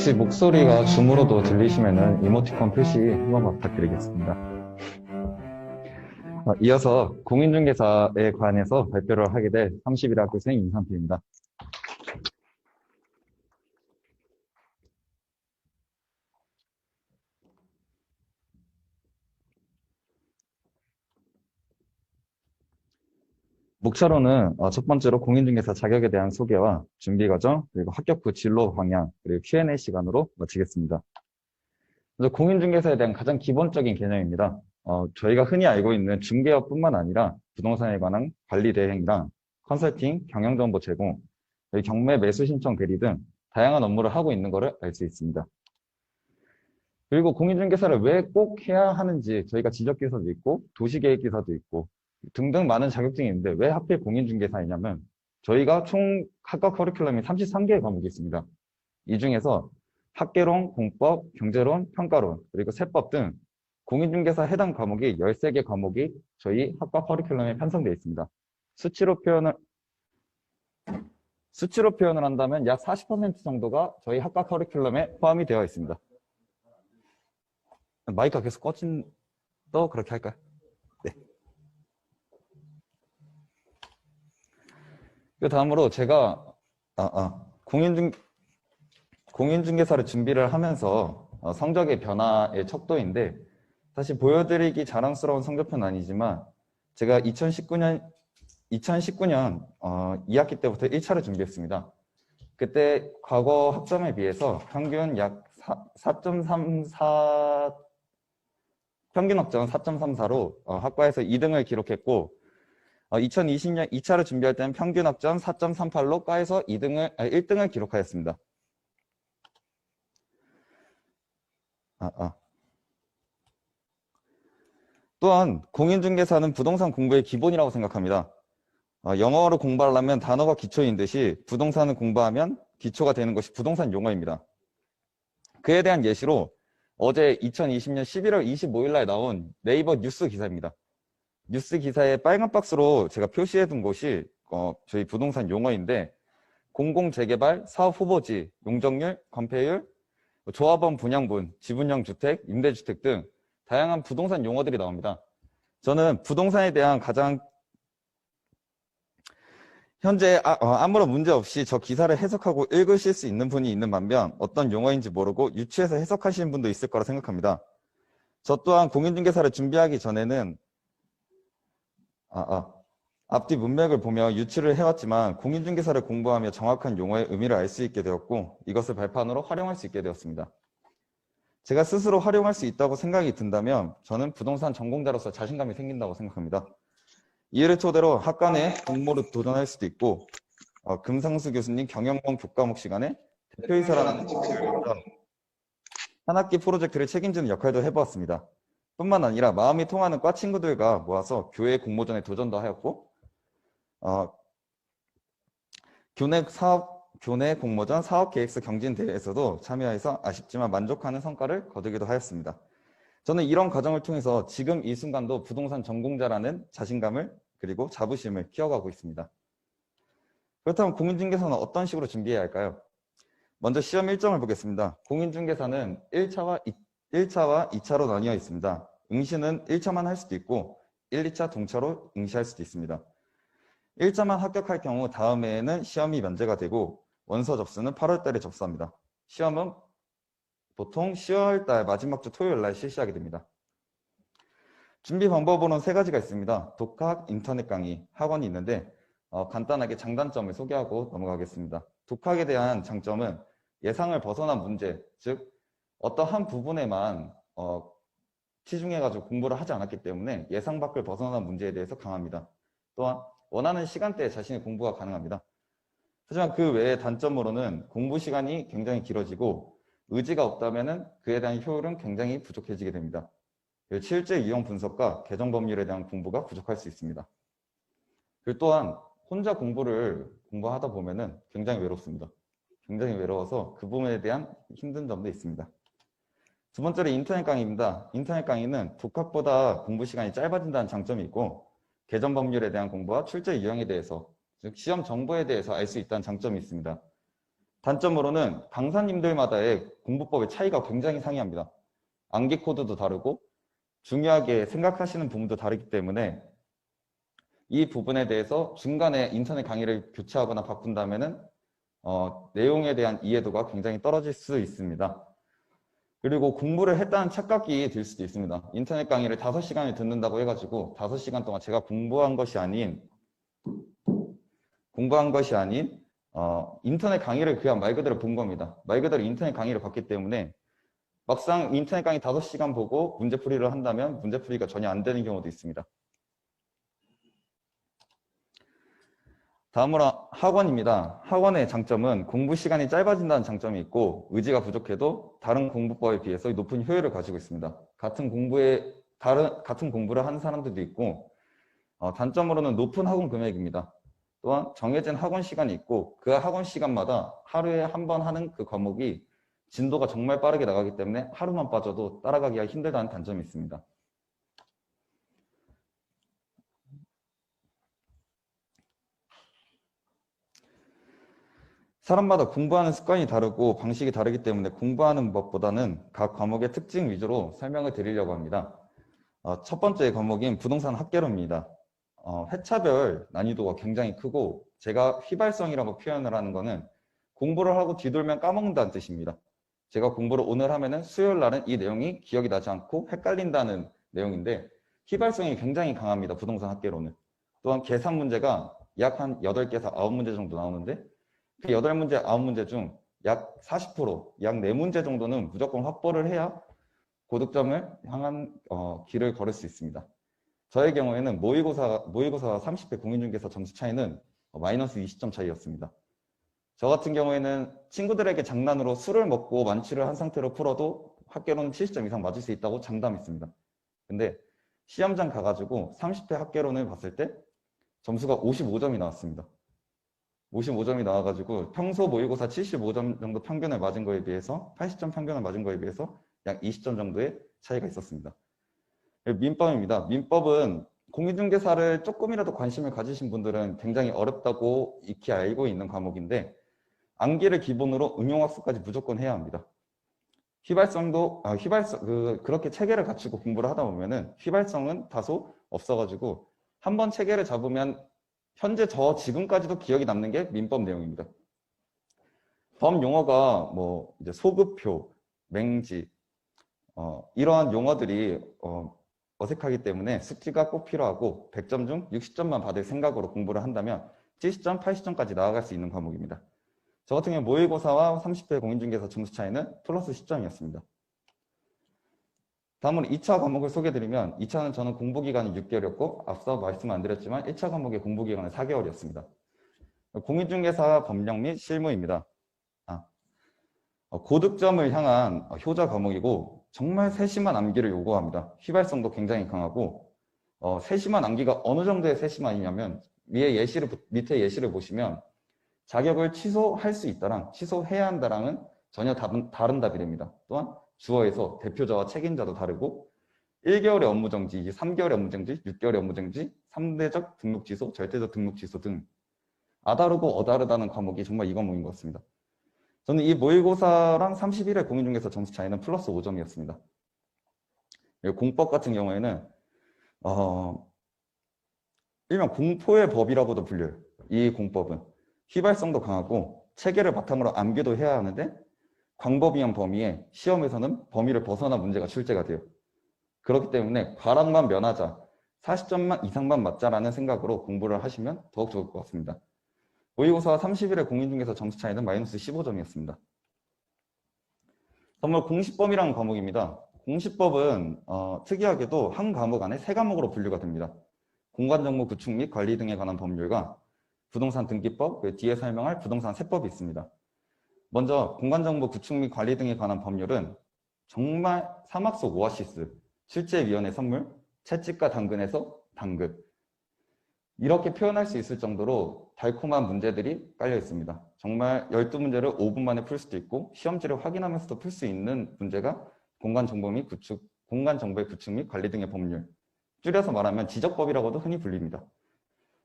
혹시 목소리가 줌으로도 들리시면은 이모티콘 표시 한 번만 부탁드리겠습니다. 어, 이어서 공인중개사에 관해서 발표를 하게 될 31회 학교생 임상필입니다. 목차로는 어, 첫 번째로 공인중개사 자격에 대한 소개와 준비 과정, 그리고 합격 후 진로 방향, 그리고 Q&A 시간으로 마치겠습니다. 먼저 공인중개사에 대한 가장 기본적인 개념입니다. 어, 저희가 흔히 알고 있는 중개업뿐만 아니라 부동산에 관한 관리 대행이랑 컨설팅, 경영정보 제공, 경매 매수 신청 대리 등 다양한 업무를 하고 있는 것을 알 수 있습니다. 그리고 공인중개사를 왜 꼭 해야 하는지 저희가 지적기사도 있고 도시계획기사도 있고 등등 많은 자격증이 있는데 왜 하필 공인중개사이냐면 저희가 총 학과 커리큘럼이 33개의 과목이 있습니다. 이 중에서 학계론, 공법, 경제론, 평가론, 그리고 세법 등 공인중개사 해당 과목이 13개 과목이 저희 학과 커리큘럼에 편성되어 있습니다. 수치로 표현을 수치로 표현을 한다면 약 40% 정도가 저희 학과 커리큘럼에 포함이 되어 있습니다. 마이크가 계속 꺼진 또 그렇게 할까요? 그 다음으로 제가 아, 아, 공인중 공인중개사를 준비를 하면서 어, 성적의 변화의 척도인데 사실 보여드리기 자랑스러운 성적표는 아니지만 제가 2019년 2019년 어, 2학기 때부터 1차를 준비했습니다. 그때 과거 학점에 비해서 평균 약 4.34 평균 학점 4.34로 어, 학과에서 2등을 기록했고 2020년 2차를 준비할 때는 평균 학점 4.38로 과에서 2등을, 아, 1등을 기록하였습니다. 아, 아. 또한 공인중개사는 부동산 공부의 기본이라고 생각합니다. 어, 영어로 공부하려면 단어가 기초인 듯이 부동산을 공부하면 기초가 되는 것이 부동산 용어입니다. 그에 대한 예시로 어제 2020년 11월 25일 날 나온 네이버 뉴스 기사입니다. 뉴스 기사에 빨간 박스로 제가 표시해 둔 곳이 어, 저희 부동산 용어인데 공공재개발, 사업 후보지, 용적률, 건폐율, 조합원 분양분, 지분형 주택, 임대주택 등 다양한 부동산 용어들이 나옵니다. 저는 부동산에 대한 가장 현재 아, 무런 문제 없이 저 기사를 해석하고 읽으실 수 있는 분이 있는 반면 어떤 용어인지 모르고 유추해서 해석하시는 분도 있을 거라 생각합니다. 저 또한 공인중개사를 준비하기 전에는 아, 아. 앞뒤 문맥을 보며 유추를 해왔지만 공인중개사를 공부하며 정확한 용어의 의미를 알 수 있게 되었고 이것을 발판으로 활용할 수 있게 되었습니다. 제가 스스로 활용할 수 있다고 생각이 든다면 저는 부동산 전공자로서 자신감이 생긴다고 생각합니다. 이해를 토대로 학과 내 공모를 도전할 수도 있고 어, 금상수 교수님 경영권 교과목 시간에 대표이사라는 직책을 한 학기 프로젝트를 책임지는 역할도 해보았습니다. 뿐만 아니라 마음이 통하는 과 친구들과 모아서 교회 공모전에 도전도 하였고 어, 교내 사업 교내 공모전 사업 계획서 경진 대회에서도 참여해서 아쉽지만 만족하는 성과를 거두기도 하였습니다. 저는 이런 과정을 통해서 지금 이 순간도 부동산 전공자라는 자신감을 그리고 자부심을 키워가고 있습니다. 그렇다면 공인중개사는 어떤 식으로 준비해야 할까요? 먼저 시험 일정을 보겠습니다. 공인중개사는 1차와 2, 1차와 2차로 나뉘어 있습니다. 응시는 1차만 할 수도 있고 1, 2차 동차로 응시할 수도 있습니다. 1차만 합격할 경우 다음 해에는 시험이 면제가 되고 원서 접수는 8월 달에 접수합니다. 시험은 보통 10월 달 마지막 주 토요일 날 실시하게 됩니다. 준비 방법으로는 세 가지가 있습니다. 독학, 인터넷 강의, 학원이 있는데 어, 간단하게 장단점을 소개하고 넘어가겠습니다. 독학에 대한 장점은 예상을 벗어난 문제, 즉 어떤 한 부분에만 어, 치중해가지고 공부를 하지 않았기 때문에 예상 밖을 벗어난 문제에 대해서 강합니다. 또한 원하는 시간대에 자신의 공부가 가능합니다. 하지만 그 외의 단점으로는 공부 시간이 굉장히 길어지고 의지가 없다면 그에 대한 효율은 굉장히 부족해지게 됩니다. 실제 유형 분석과 개정 법률에 대한 공부가 부족할 수 있습니다. 그리고 또한 혼자 공부를 공부하다 보면 굉장히 외롭습니다. 굉장히 외로워서 그 부분에 대한 힘든 점도 있습니다. 두 번째로 인터넷 강의입니다. 인터넷 강의는 독학보다 공부 시간이 짧아진다는 장점이 있고 개정 법률에 대한 공부와 출제 유형에 대해서 즉 시험 정보에 대해서 알 수 있다는 장점이 있습니다. 단점으로는 강사님들마다의 공부법의 차이가 굉장히 상이합니다. 암기 코드도 다르고 중요하게 생각하시는 부분도 다르기 때문에 이 부분에 대해서 중간에 인터넷 강의를 교체하거나 바꾼다면은 어, 내용에 대한 이해도가 굉장히 떨어질 수 있습니다. 그리고 공부를 했다는 착각이 들 수도 있습니다. 인터넷 강의를 5시간을 듣는다고 해가지고 5시간 동안 제가 공부한 것이 아닌 공부한 것이 아닌 어, 인터넷 강의를 그냥 말 그대로 본 겁니다. 말 그대로 인터넷 강의를 봤기 때문에 막상 인터넷 강의 5시간 보고 문제풀이를 한다면 문제풀이가 전혀 안 되는 경우도 있습니다. 다음으로 학원입니다. 학원의 장점은 공부 시간이 짧아진다는 장점이 있고 의지가 부족해도 다른 공부법에 비해서 높은 효율을 가지고 있습니다. 같은 공부에 다른 같은 공부를 하는 사람들도 있고 어, 단점으로는 높은 학원 금액입니다. 또한 정해진 학원 시간이 있고 그 학원 시간마다 하루에 한 번 하는 그 과목이 진도가 정말 빠르게 나가기 때문에 하루만 빠져도 따라가기가 힘들다는 단점이 있습니다. 사람마다 공부하는 습관이 다르고 방식이 다르기 때문에 공부하는 법보다는 각 과목의 특징 위주로 설명을 드리려고 합니다. 어, 첫 번째 과목인 부동산 학개론입니다. 어, 회차별 난이도가 굉장히 크고 제가 휘발성이라고 표현을 하는 거는 공부를 하고 뒤돌면 까먹는다는 뜻입니다. 제가 공부를 오늘 하면은 수요일 날은 이 내용이 기억이 나지 않고 헷갈린다는 내용인데 휘발성이 굉장히 강합니다. 부동산 학개론은. 또한 계산 문제가 약 한 8개에서 9문제 정도 나오는데 그 8문제, 9문제 중 약 40%, 약 4문제 정도는 무조건 확보를 해야 고득점을 향한 어, 길을 걸을 수 있습니다. 저의 경우에는 모의고사, 모의고사 30회 공인중개사 점수 차이는 마이너스 20점 차이였습니다. 저 같은 경우에는 친구들에게 장난으로 술을 먹고 만취를 한 상태로 풀어도 학계로는 70점 이상 맞을 수 있다고 장담했습니다. 근데 시험장 가가지고 30회 학계론을 봤을 때 점수가 55점이 나왔습니다. 55점이 나와가지고 평소 모의고사 75점 정도 평균을 맞은 거에 비해서 80점 평균을 맞은 거에 비해서 약 20점 정도의 차이가 있었습니다. 민법입니다. 민법은 공인중개사를 조금이라도 관심을 가지신 분들은 굉장히 어렵다고 익히 알고 있는 과목인데 암기를 기본으로 응용학습까지 무조건 해야 합니다. 휘발성도 아, 휘발성 그 그렇게 체계를 갖추고 공부를 하다 보면은 휘발성은 다소 없어가지고 한 번 체계를 잡으면 현재 저 지금까지도 기억이 남는 게 민법 내용입니다. 범 용어가 뭐 이제 소급표, 맹지 어, 이러한 용어들이 어, 어색하기 때문에 숙지가 꼭 필요하고 100점 중 60점만 받을 생각으로 공부를 한다면 70점, 80점까지 나아갈 수 있는 과목입니다. 저 같은 경우 모의고사와 30회 공인중개사 점수 차이는 플러스 10점이었습니다. 다음으로 2차 과목을 소개해드리면 2차는 저는 공부기간이 6개월이었고 앞서 말씀 안 드렸지만 1차 과목의 공부기간은 4개월이었습니다. 공인중개사 법령 및 실무입니다. 아, 어, 고득점을 향한 효자 과목이고 정말 세심한 암기를 요구합니다. 휘발성도 굉장히 강하고 어, 세심한 암기가 어느 정도의 세심함이냐면 위에 예시를 밑에 예시를 보시면 자격을 취소할 수 있다랑 취소해야 한다랑은 전혀 다른, 다른 답이 됩니다. 또한 주어에서 대표자와 책임자도 다르고 1개월의 업무정지, 3개월의 업무정지, 6개월의 업무정지, 3대적 등록 취소, 절대적 등록 취소 등 아다르고 어다르다는 과목이 정말 이 과목인 것 같습니다. 저는 이 모의고사랑 31회 공인중개사 점수 차이는 플러스 5점이었습니다. 공법 같은 경우에는 어, 일명 공포의 법이라고도 불려요. 이 공법은 휘발성도 강하고 체계를 바탕으로 암기도 해야 하는데 광범위한 범위에 시험에서는 범위를 벗어난 문제가 출제가 돼요. 그렇기 때문에 과락만 면하자, 40점만 이상만 맞자라는 생각으로 공부를 하시면 더욱 좋을 것 같습니다. 모의고사와 30일의 공인중개사 점수 차이는 마이너스 15점이었습니다. 선물 공시법이라는 과목입니다. 공시법은 어, 특이하게도 한 과목 안에 세 과목으로 분류가 됩니다. 공간정보 구축 및 관리 등에 관한 법률과 부동산 등기법, 그 뒤에 설명할 부동산 세법이 있습니다. 먼저 공간정보 구축 및 관리 등에 관한 법률은 정말 사막 속 오아시스, 실제위원회 선물, 채찍과 당근에서 당근 이렇게 표현할 수 있을 정도로 달콤한 문제들이 깔려 있습니다. 정말 12문제를 5분 만에 풀 수도 있고 시험지를 확인하면서도 풀 수 있는 문제가 공간정보 및 구축, 공간정보의 구축 및 관리 등의 법률 줄여서 말하면 지적법이라고도 흔히 불립니다.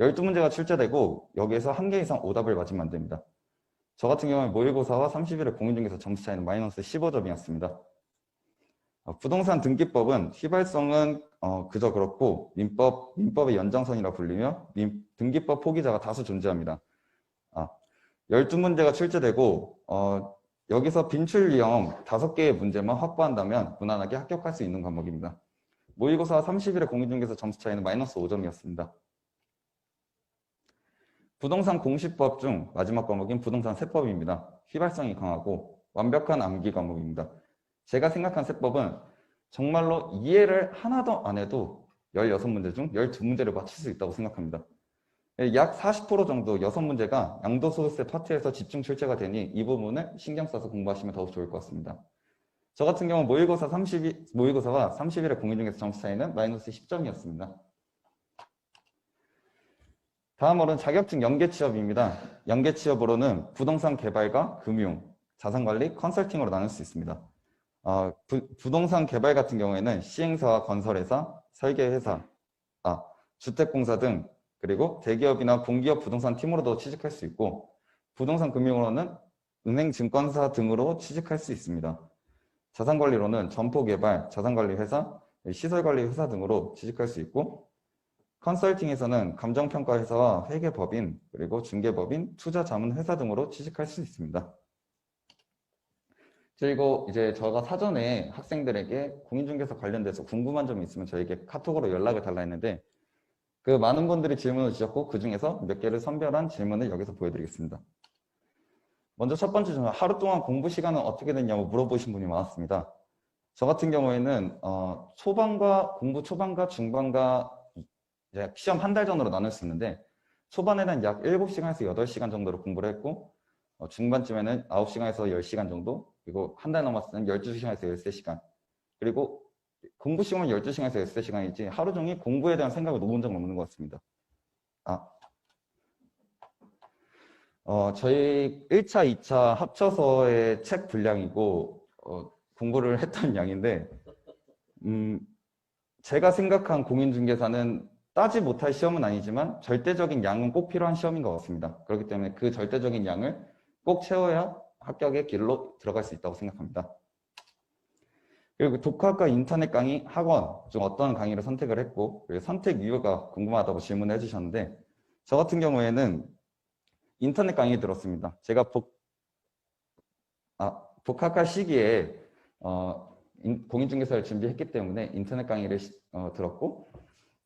12문제가 출제되고 여기에서 한 개 이상 오답을 맞으면 안 됩니다. 저 같은 경우는 모의고사와 30일의 공인중개사 점수 차이는 마이너스 15점이었습니다. 어, 부동산 등기법은 휘발성은 어, 그저 그렇고 민법, 민법의 연장선이라 불리며 민- 등기법 포기자가 다수 존재합니다. 아, 12문제가 출제되고 어, 여기서 빈출 유형 5개의 문제만 확보한다면 무난하게 합격할 수 있는 과목입니다. 모의고사 30일의 공인중개사 점수 차이는 마이너스 5점이었습니다. 부동산 공시법 중 마지막 과목인 부동산 세법입니다. 휘발성이 강하고 완벽한 암기 과목입니다. 제가 생각한 세법은 정말로 이해를 하나도 안 해도 16문제 중 12문제를 맞출 수 있다고 생각합니다. 약 40% 정도 6문제가 양도소득세 파트에서 집중 출제가 되니 이 부분을 신경 써서 공부하시면 더욱 좋을 것 같습니다. 저 같은 경우 모의고사 30일, 모의고사와 30일의 공인중개사 점수 차이는 마이너스 10점이었습니다. 다음으로는 자격증 연계 취업입니다. 연계 취업으로는 부동산 개발과 금융, 자산관리, 컨설팅으로 나눌 수 있습니다. 어, 부, 부동산 개발 같은 경우에는 시행사와 건설회사, 설계회사, 아, 주택공사 등 그리고 대기업이나 공기업 부동산 팀으로도 취직할 수 있고 부동산 금융으로는 은행, 증권사 등으로 취직할 수 있습니다. 자산관리로는 점포개발, 자산관리회사, 시설관리회사 등으로 취직할 수 있고 컨설팅에서는 감정평가회사와 회계법인, 그리고 중개법인, 투자자문회사 등으로 취직할 수 있습니다. 그리고 이제 저가 사전에 학생들에게 공인중개사 관련돼서 궁금한 점이 있으면 저에게 카톡으로 연락을 달라 했는데 그 많은 분들이 질문을 주셨고 그 중에서 몇 개를 선별한 질문을 여기서 보여드리겠습니다. 먼저 첫 번째 질문, 하루 동안 공부 시간은 어떻게 됐냐고 물어보신 분이 많았습니다. 저 같은 경우에는 어, 초반과 공부 초반과 중반과 이제 시험 한 달 전으로 나눌 수 있는데 초반에는 약 7시간에서 8시간 정도로 공부를 했고 어, 중반쯤에는 9시간에서 10시간 정도 그리고 한달 때는 12시간에서 13시간 그리고 공부 시간은 12시간에서 13시간이지 하루 종일 공부에 대한 생각을 놓은 적은 없는 것 같습니다. 아, 어, 저희 1차, 2차 합쳐서의 책 분량이고 어, 공부를 했던 양인데 음, 제가 생각한 공인중개사는 따지 못할 시험은 아니지만 절대적인 양은 꼭 필요한 시험인 것 같습니다. 그렇기 때문에 그 절대적인 양을 꼭 채워야 합격의 길로 들어갈 수 있다고 생각합니다. 그리고 독학과 인터넷 강의, 학원 중 어떤 강의를 선택을 했고 그리고 선택 이유가 궁금하다고 질문해 주셨는데 저 같은 경우에는 인터넷 강의 들었습니다. 제가 복, 아, 복학할 시기에 어, 인- 공인중개사를 준비했기 때문에 인터넷 강의를 시- 어, 들었고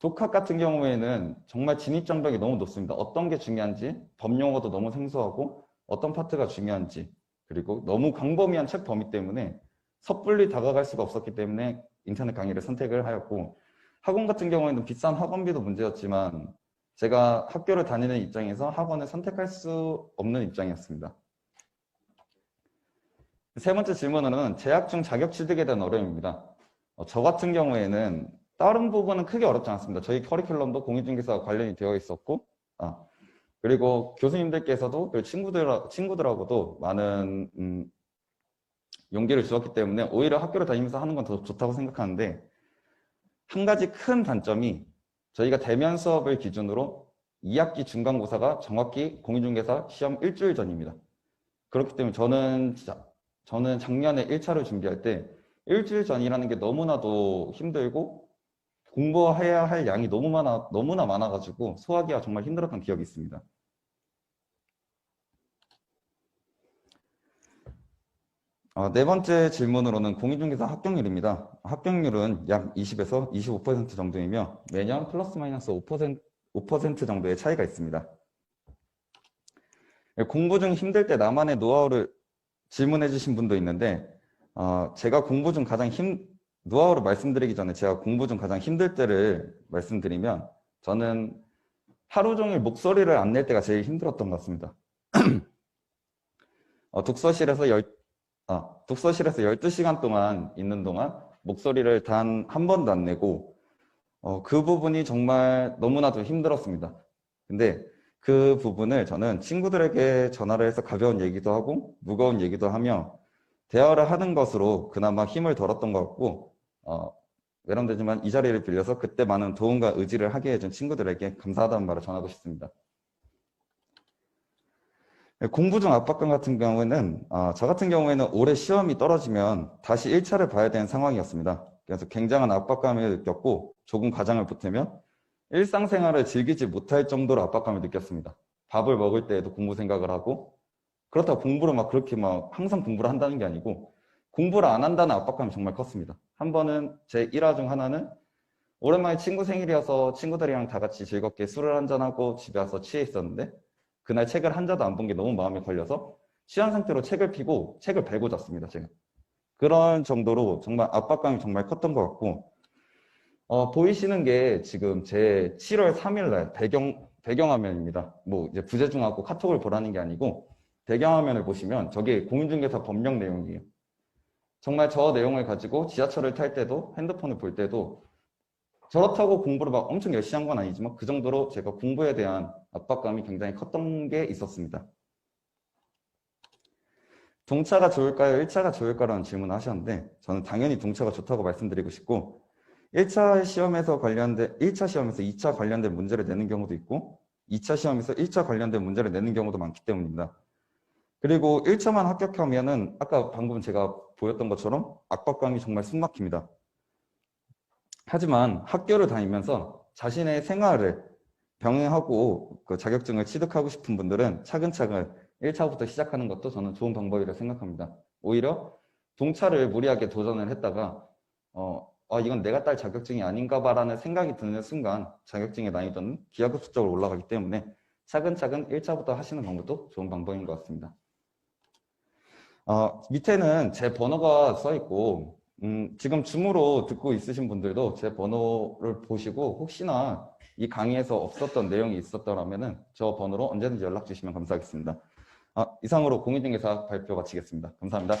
독학 같은 경우에는 정말 진입장벽이 너무 높습니다. 어떤 게 중요한지 법용어도 너무 생소하고 어떤 파트가 중요한지 그리고 너무 광범위한 책 범위 때문에 섣불리 다가갈 수가 없었기 때문에 인터넷 강의를 선택을 하였고 학원 같은 경우에는 비싼 학원비도 문제였지만 제가 학교를 다니는 입장에서 학원을 선택할 수 없는 입장이었습니다. 세 번째 질문은 재학 중 자격 취득에 대한 어려움입니다. 어, 저 같은 경우에는 다른 부분은 크게 어렵지 않습니다. 저희 커리큘럼도 공인중개사와 관련이 되어 있었고, 아, 그리고 교수님들께서도 그리고 친구들 친구들하고도 많은 음, 용기를 주었기 때문에 오히려 학교를 다니면서 하는 건 더 좋다고 생각하는데 한 가지 큰 단점이 저희가 대면 수업을 기준으로 2학기 중간고사가 정확히 공인중개사 시험 일주일 전입니다. 그렇기 때문에 저는 진짜 저는 작년에 1차를 준비할 때 일주일 전이라는 게 너무나도 힘들고 공부해야 할 양이 너무 많아, 너무나 많아가지고 소화하기가 정말 힘들었던 기억이 있습니다. 어, 네 번째 질문으로는 공인중개사 합격률입니다. 합격률은 약 20에서 25% 정도이며 매년 플러스 마이너스 5%, 5% 정도의 차이가 있습니다. 공부 중 힘들 때 나만의 노하우를 질문해 주신 분도 있는데 어, 제가 공부 중 가장 힘 노하우를 말씀드리기 전에 제가 공부 중 가장 힘들 때를 말씀드리면 저는 하루 종일 목소리를 안 낼 때가 제일 힘들었던 것 같습니다. 어, 독서실에서 열, 아, 독서실에서 12시간 동안 있는 동안 목소리를 단 한 번도 안 내고 어, 그 부분이 정말 너무나도 힘들었습니다. 근데 그 부분을 저는 친구들에게 전화를 해서 가벼운 얘기도 하고 무거운 얘기도 하며 대화를 하는 것으로 그나마 힘을 덜었던 것 같고 어, 외람되지만 이 자리를 빌려서 그때 많은 도움과 의지를 하게 해준 친구들에게 감사하다는 말을 전하고 싶습니다. 네, 공부 중 압박감 같은 경우에는 아, 저 같은 경우에는 올해 시험이 떨어지면 다시 1차를 봐야 되는 상황이었습니다. 그래서 굉장한 압박감을 느꼈고 조금 과장을 보태면 일상생활을 즐기지 못할 정도로 압박감을 느꼈습니다. 밥을 먹을 때에도 공부 생각을 하고 그렇다고 공부를 막 그렇게 막 항상 공부를 한다는 게 아니고 공부를 안 한다는 압박감이 정말 컸습니다. 한 번은 제 일화 중 하나는 오랜만에 친구 생일이어서 친구들이랑 다 같이 즐겁게 술을 한잔하고 집에 와서 취해 있었는데 그날 책을 한 자도 안 본 게 너무 마음에 걸려서 취한 상태로 책을 피고 책을 베고 잤습니다. 제가. 그런 정도로 정말 압박감이 정말 컸던 것 같고 어, 보이시는 게 지금 제 7월 3일 날 배경 배경화면입니다. 뭐 이제 부재중하고 카톡을 보라는 게 아니고 배경화면을 보시면 저게 공인중개사 법령 내용이에요. 정말 저 내용을 가지고 지하철을 탈 때도 핸드폰을 볼 때도 저렇다고 공부를 막 엄청 열심히 한 건 아니지만 그 정도로 제가 공부에 대한 압박감이 굉장히 컸던 게 있었습니다. 동차가 좋을까요? 1차가 좋을까라는 질문을 하셨는데 저는 당연히 동차가 좋다고 말씀드리고 싶고 1차 시험에서 관련된 1차 시험에서 2차 관련된 문제를 내는 경우도 있고 2차 시험에서 1차 관련된 문제를 내는 경우도 많기 때문입니다. 그리고 1차만 합격하면은 아까 방금 제가 보였던 것처럼 압박감이 정말 숨막힙니다. 하지만 학교를 다니면서 자신의 생활을 병행하고 그 자격증을 취득하고 싶은 분들은 차근차근 1차부터 시작하는 것도 저는 좋은 방법이라고 생각합니다. 오히려 동차를 무리하게 도전을 했다가 어, 아, 이건 내가 딸 자격증이 아닌가 봐라는 생각이 드는 순간 자격증의 난이도는 기하급수적으로 올라가기 때문에 차근차근 1차부터 하시는 방법도 좋은 방법인 것 같습니다. 어, 밑에는 제 번호가 써 있고 음, 지금 줌으로 듣고 있으신 분들도 제 번호를 보시고 혹시나 이 강의에서 없었던 내용이 있었더라면 저 번호로 언제든지 연락 주시면 감사하겠습니다. 아, 이상으로 공인중개사 발표 마치겠습니다. 감사합니다.